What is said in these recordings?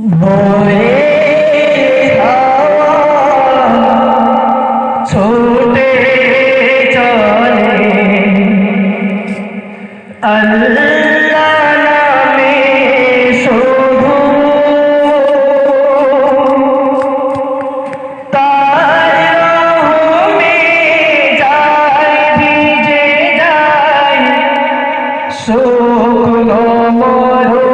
বয়ে ছোটে চলে আল্লাহ নামে শুধু। তার রহমে যাই ভিজে যাই সুখ মরো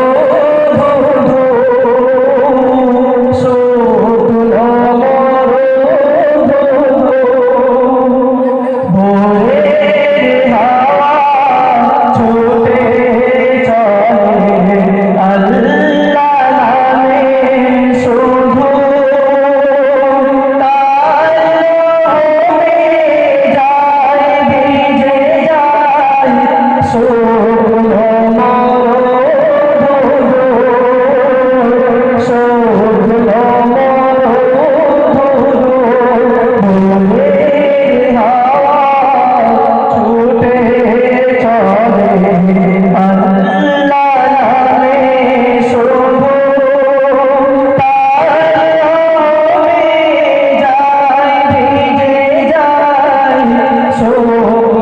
সোনা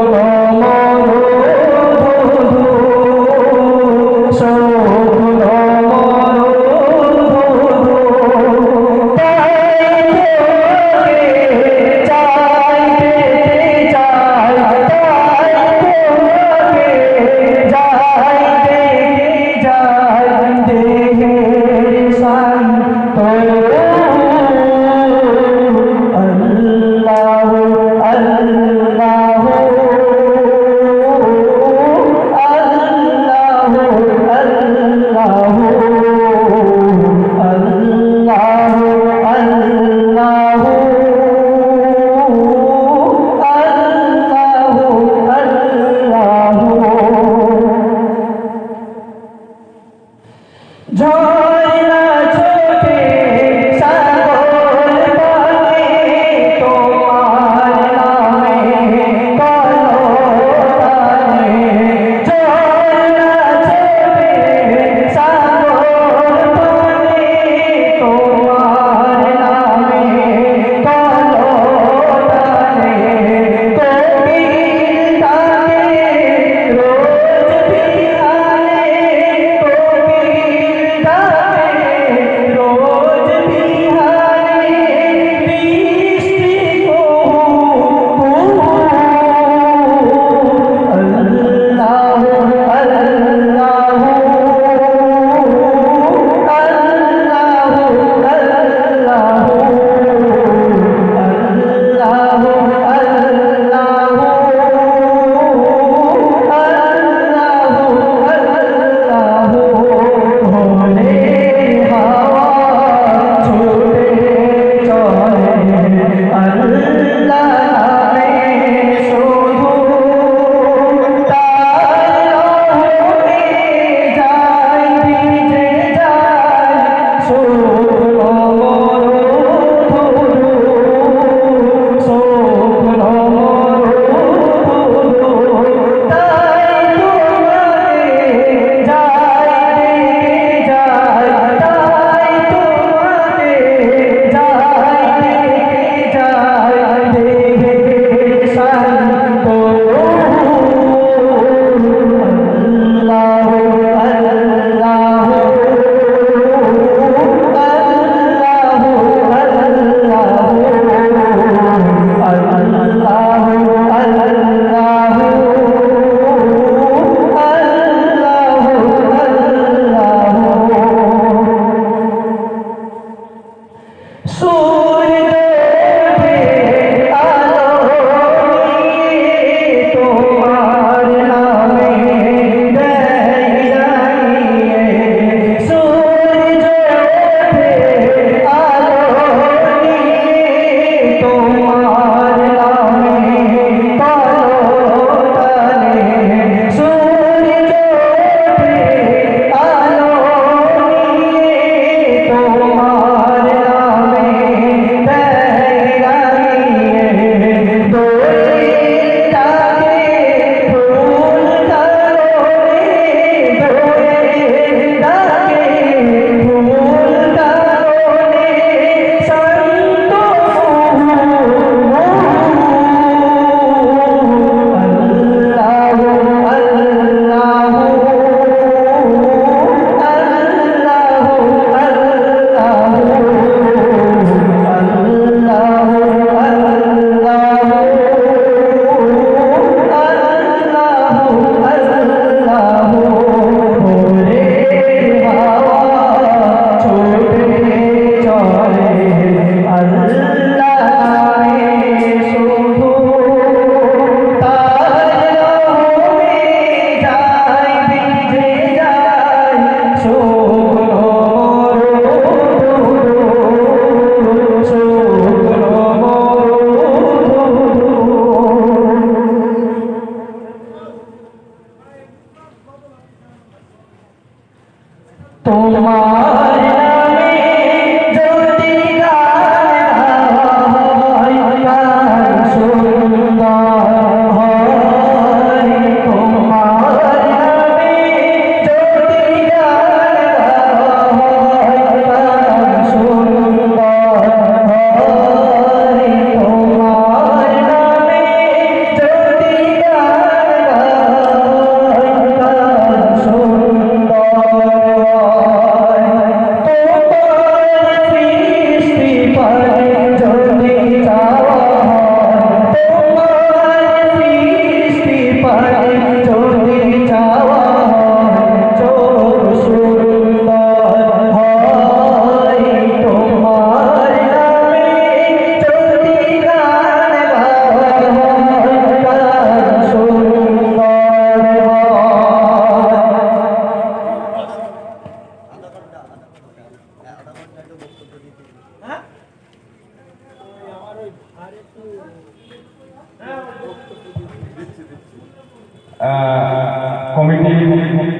কমিটি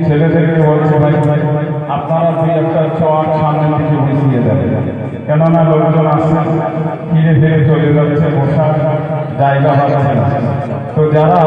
ছেলেদেরকে বলছে ভাই, আপনারা দুই একটা চট সামনে দিকে বসিয়ে দেবেন। কেননা লোকজন আসছে ফিরে ফিরে চলে যাচ্ছে, বসার জায়গা পাচ্ছে না। তো যারা